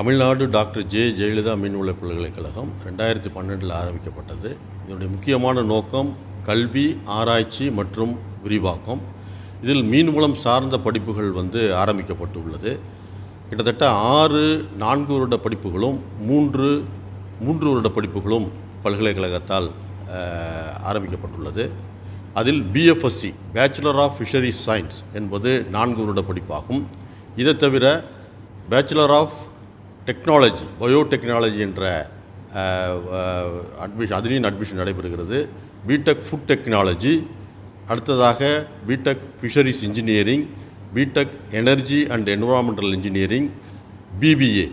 Tamil Nadu doctor J. Jayalalithaa மீன்வள பல்கலைக்கழகம் ரெண்டாயிரத்தி பன்னெண்டில் ஆரம்பிக்கப்பட்டது. இதனுடைய முக்கியமான நோக்கம் கல்வி ஆராய்ச்சி மற்றும் விரிவாக்கம். இதில் மீன்வளம் சார்ந்த படிப்புகள் வந்து ஆரம்பிக்கப்பட்டுள்ளது. கிட்டத்தட்ட ஆறு நான்கு வருட படிப்புகளும் மூன்று மூன்று வருட படிப்புகளும் பல்கலைக்கழகத்தால் ஆரம்பிக்கப்பட்டுள்ளது. அதில் BFSc bachelor of fisheries science என்பது நான்கு வருட படிப்பாகும். இதை தவிர பேச்சுலர் ஆஃப் டெக்னாலஜி பயோடெக்னாலஜி என்ற அட்மிஷன் அதுலேயும் அட்மிஷன் நடைபெறுகிறது. பிடெக் ஃபுட் டெக்னாலஜி அடுத்ததாக BTech fisheries engineering BTech energy and environmental engineering BBA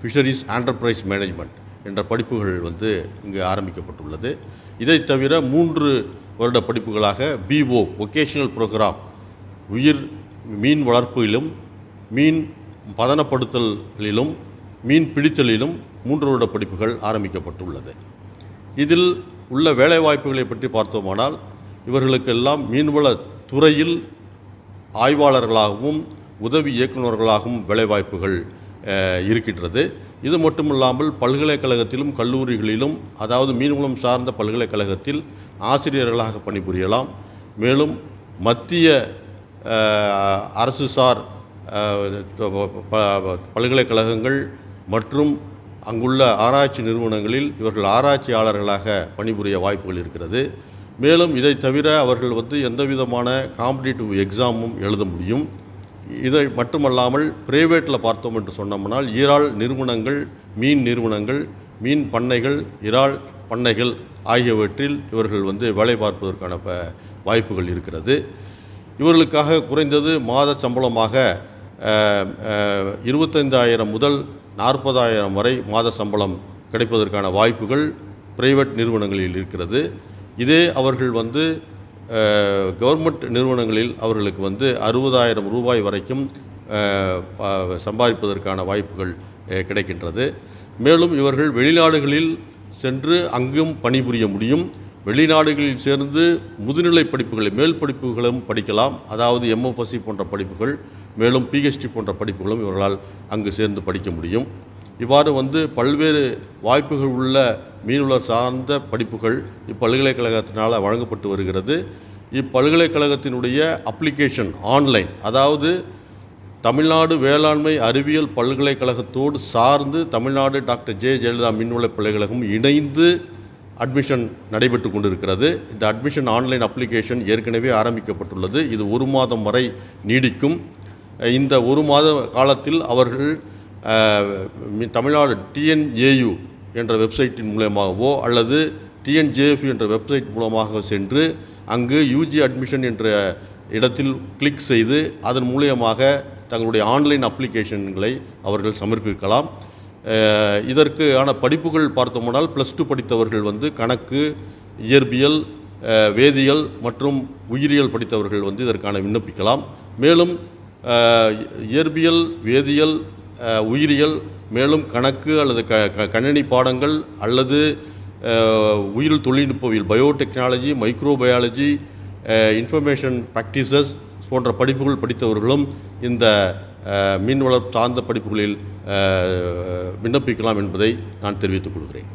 fisheries enterprise management என்ற படிப்புகள் வந்து இங்கு ஆரம்பிக்கப்பட்டுள்ளது. இதை தவிர மூன்று வருட படிப்புகளாக பிஓ ஒகேஷனல் ப்ரோக்ராம் உயிர் மீன் வளர்ப்பிலும் மீன் பதனப்படுத்தலிலும் மீன் பிடித்தலிலும் மூன்று வருட படிப்புகள் ஆரம்பிக்கப்பட்டுள்ளது. இதில் உள்ள வேலைவாய்ப்புகளை பற்றி பார்த்தோமானால் இவர்களுக்கெல்லாம் மீன்வள துறையில் ஆய்வாளர்களாகவும் உதவி இயக்குநர்களாகவும் வேலைவாய்ப்புகள் இருக்கின்றது. இது மட்டுமில்லாமல் பல்கலைக்கழகத்திலும் கல்லூரிகளிலும் அதாவது மீன்வளம் சார்ந்த பல்கலைக்கழகத்தில் ஆசிரியர்களாக பணிபுரியலாம். மேலும் மத்திய அரசு அரசுசார் பல்கலைக்கழகங்கள் மற்றும் அங்குள்ள ஆராய்ச்சி நிறுவனங்களில் இவர்கள் ஆராய்ச்சியாளர்களாக பணிபுரிய வாய்ப்புகள் இருக்கிறது. மேலும் இதை தவிர அவர்கள் வந்து எந்த விதமான காம்படிட்டிவ் எக்ஸாமும் எழுத முடியும். இதை மட்டுமல்லாமல் பிரைவேட்டில் பார்த்தோம் என்று சொன்னோம்னால் ஈராள் நிறுவனங்கள் மீன் நிறுவனங்கள் மீன் பண்ணைகள் இறால் பண்ணைகள் ஆகியவற்றில் இவர்கள் வந்து வேலை பார்ப்பதற்கான ப- வாய்ப்புகள் இருக்கிறது. இவர்களுக்காக குறைந்தது மாத சம்பளமாக இருபத்தைந்தாயிரம் முதல் நாற்பதாயிரம் வரை மாத சம்பளம் கிடைப்பதற்கான வாய்ப்புகள் பிரைவேட் நிறுவனங்களில் இருக்கிறது. இதே அவர்கள் வந்து கவர்மெண்ட் நிறுவனங்களில் அவர்களுக்கு வந்து அறுபதாயிரம் ரூபாய் வரைக்கும் சம்பாதிப்பதற்கான வாய்ப்புகள் கிடைக்கின்றது. மேலும் இவர்கள் வெளிநாடுகளில் சென்று அங்கும் பணிபுரிய முடியும். வெளிநாடுகளில் சேர்ந்து முதுநிலை படிப்புகளை மேல் படிப்புகளும் படிக்கலாம். அதாவது எம்எஃப்எஸ்சி போன்ற படிப்புகள் மேலும் பிஹெச்டி போன்ற படிப்புகளும் இவர்களால் அங்கு சேர்ந்து படிக்க முடியும். இவ்வாறு வந்து பல்வேறு வாய்ப்புகள் உள்ள மீனவர் சார்ந்த படிப்புகள் இப்பல்கலைக்கழகத்தினால் வழங்கப்பட்டு வருகிறது. இப்பல்கலைக்கழகத்தினுடைய அப்ளிகேஷன் ஆன்லைன் அதாவது தமிழ்நாடு வேளாண்மை அறிவியல் பல்கலைக்கழகத்தோடு சார்ந்து தமிழ்நாடு டாக்டர் ஜே. ஜெயலலிதா மீன்வள பல்கலைக்கழகம் இணைந்து அட்மிஷன் நடைபெற்று கொண்டிருக்கிறது. இந்த அட்மிஷன் ஆன்லைன் அப்ளிகேஷன் ஏற்கனவே ஆரம்பிக்கப்பட்டுள்ளது. இது ஒரு மாதம் வரை நீடிக்கும். இந்த ஒரு மாத காலத்தில் அவர்கள் தமிழ்நாடு டிஎன்ஏயு என்ற வெப்சைட்டின் மூலமாகவோ அல்லது டிஎன்ஜேஎஃப் என்ற வெப்சைட் மூலமாக சென்று அங்கு யூஜி அட்மிஷன் என்ற இடத்தில் கிளிக் செய்து அதன் மூலியமாக தங்களுடைய ஆன்லைன் அப்ளிகேஷன்களை அவர்கள் சமர்ப்பிக்கலாம். இதற்கு இதற்கான படிப்புகள் பார்த்தோம்னால் ப்ளஸ் டூ படித்தவர்கள் வந்து கணக்கு இயற்பியல் வேதியியல் மற்றும் உயிரியல் படித்தவர்கள் வந்து இதற்கான விண்ணப்பிக்கலாம். மேலும் இயற்பியல் வேதியியல் உயிரியல் மேலும் கணக்கு அல்லது க க- கணினி பாடங்கள் அல்லது அஹ், உயிரியல் தொழில்நுட்பவியல் பயோடெக்னாலஜி மைக்ரோபயாலஜி இன்ஃபர்மேஷன் ப்ராக்டிசஸ் போன்ற படிப்புகள் படித்தவர்களும் இந்த அஹ், வளர்ப்பு சார்ந்த படிப்புகளில் விண்ணப்பிக்கலாம் என்பதை நான் தெரிவித்துக் கொள்கிறேன்.